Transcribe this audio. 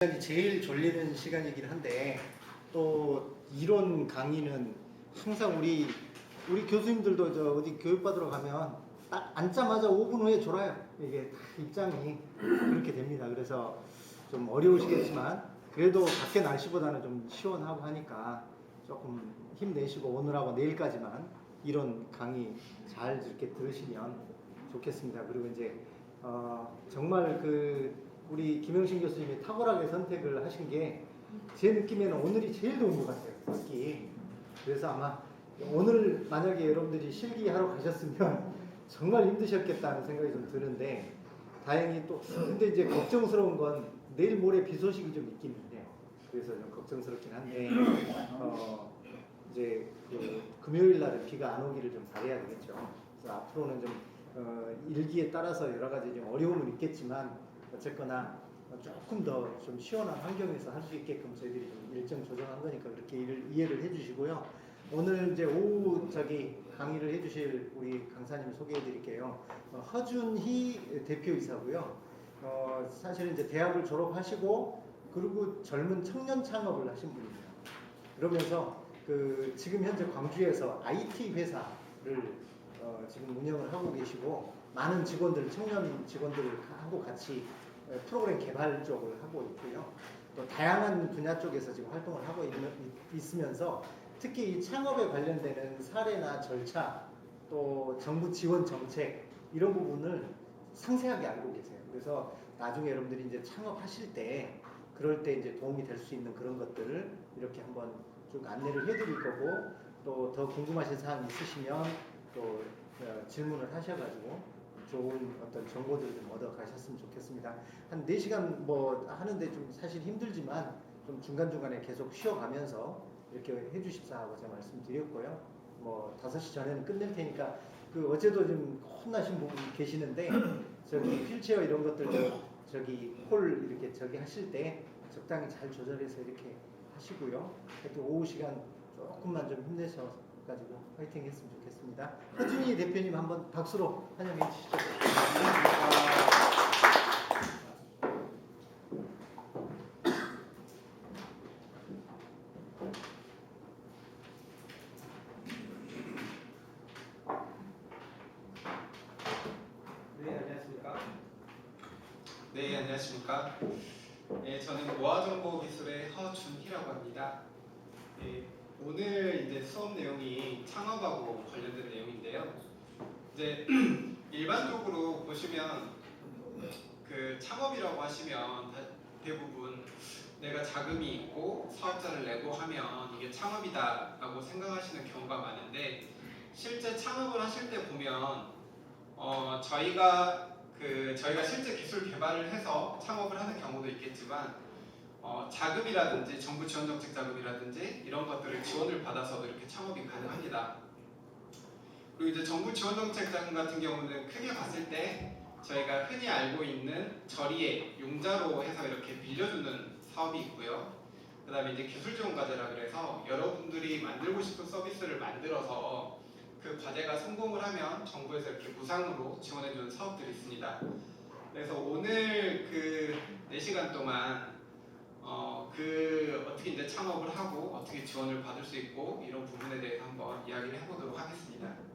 시간이 제일 졸리는 시간이긴 한데 또 이론 강의는 항상 우리 우리 교수님들도 저 어디 교육 받으러 가면 딱 앉자마자 5분 후에 졸아요. 이게 다 입장이 그렇게 됩니다. 그래서 좀 어려우시겠지만 그래도 밖에 날씨보다는 좀 시원하고 하니까 조금 힘내시고 오늘하고 내일까지만 이런 강의 잘 이렇게 들으시면 좋겠습니다. 그리고 이제 어, 정말 그 우리 김영신 교수님이 탁월하게 선택을 하신 게 제 느낌에는 오늘이 제일 좋은 것 같아요. 특히 그래서 아마 오늘 만약에 여러분들이 실기하러 가셨으면 정말 힘드셨겠다는 생각이 좀 드는데 다행히 또 근데 이제 걱정스러운 건 내일 모레 비 소식이 좀 있긴 해요. 그래서 좀 걱정스럽긴 한데 어 이제 그 금요일 날은 비가 안 오기를 좀 바래야 되겠죠. 그래서 앞으로는 좀 어, 일기에 따라서 여러 가지 좀 어려움은 있겠지만 어쨌거나 조금 더 좀 시원한 환경에서 할 수 있게끔 저희들이 좀 일정 조정한 거니까 그렇게 이해를, 이해를 해주시고요. 오늘 이제 오후 저기 강의를 해주실 우리 강사님 소개해드릴게요. 어, 허준희 대표이사고요. 어, 사실은 이제 대학을 졸업하시고 그리고 젊은 청년 창업을 하신 분입니다. 그러면서 그 지금 현재 광주에서 IT 회사를 어, 지금 운영을 하고 계시고 많은 직원들 청년 직원들을 하고 같이 어, 프로그램 개발 쪽을 하고 있고요. 또 다양한 분야 쪽에서 지금 활동을 하고 있으면서 특히 이 창업에 관련되는 사례나 절차 또 정부 지원 정책 이런 부분을 상세하게 알고 계세요. 그래서 나중에 여러분들이 이제 창업하실 때 그럴 때 이제 도움이 될 수 있는 그런 것들을 이렇게 한번 쭉 안내를 해드릴 거고 또 더 궁금하신 사항 있으시면 또 어, 질문을 하셔가지고 좋은 어떤 정보들 좀 얻어 가셨으면 좋겠습니다. 한 4시간 뭐 하는데 좀 사실 힘들지만 좀 중간중간에 계속 쉬어가면서 이렇게 해주십사 하고 제가 말씀드렸고요. 뭐 5시 전에는 끝낼 테니까 그 어제도 좀 혼나신 분 계시는데 저기 휠체어 이런 것들 저, 저기 홀 이렇게 저기 하실 때 적당히 잘 조절해서 이렇게 하시고요. 하여튼 오후 시간 조금만 좀 힘내셔 가지고 파이팅 했으면 좋겠습니다. 허준희 대표님 한번 박수로 환영해 주시죠. 네, 안녕하십니까. 네, 안녕하십니까. 네, 저는 모아정보 기술의 허준희라고 합니다. 네, 오늘 이제 수업 내용이 창업하고 관련된 내용인데요. 이제 일반적으로 보시면 그 창업이라고 하시면 다- 대부분 내가 자금이 있고 사업자를 내고 하면 이게 창업이다라고 생각하시는 경우가 많은데 실제 창업을 하실 때 보면 어, 저희가 그 저희가 실제 기술 개발을 해서 창업을 하는 경우도 있겠지만 어, 자금이라든지 정부 지원 정책 자금이라든지 이런 것들을 지원을 받아서도 이렇게 창업이 가능합니다. 그리고 이제 정부 지원 정책 자금 같은 경우는 크게 봤을 때 저희가 흔히 알고 있는 저리에 융자로 해서 이렇게 빌려주는 사업이 있고요. 그 다음에 이제 기술 지원 과제라 그래서 여러분들이 만들고 싶은 서비스를 만들어서 그 과제가 성공을 하면 정부에서 이렇게 무상으로 지원해주는 사업들이 있습니다. 그래서 오늘 그 4시간 동안 어, 그 어떻게 이제 창업을 하고 어떻게 지원을 받을 수 있고 이런 부분에 대해서 한번 이야기를 해보도록 하겠습니다.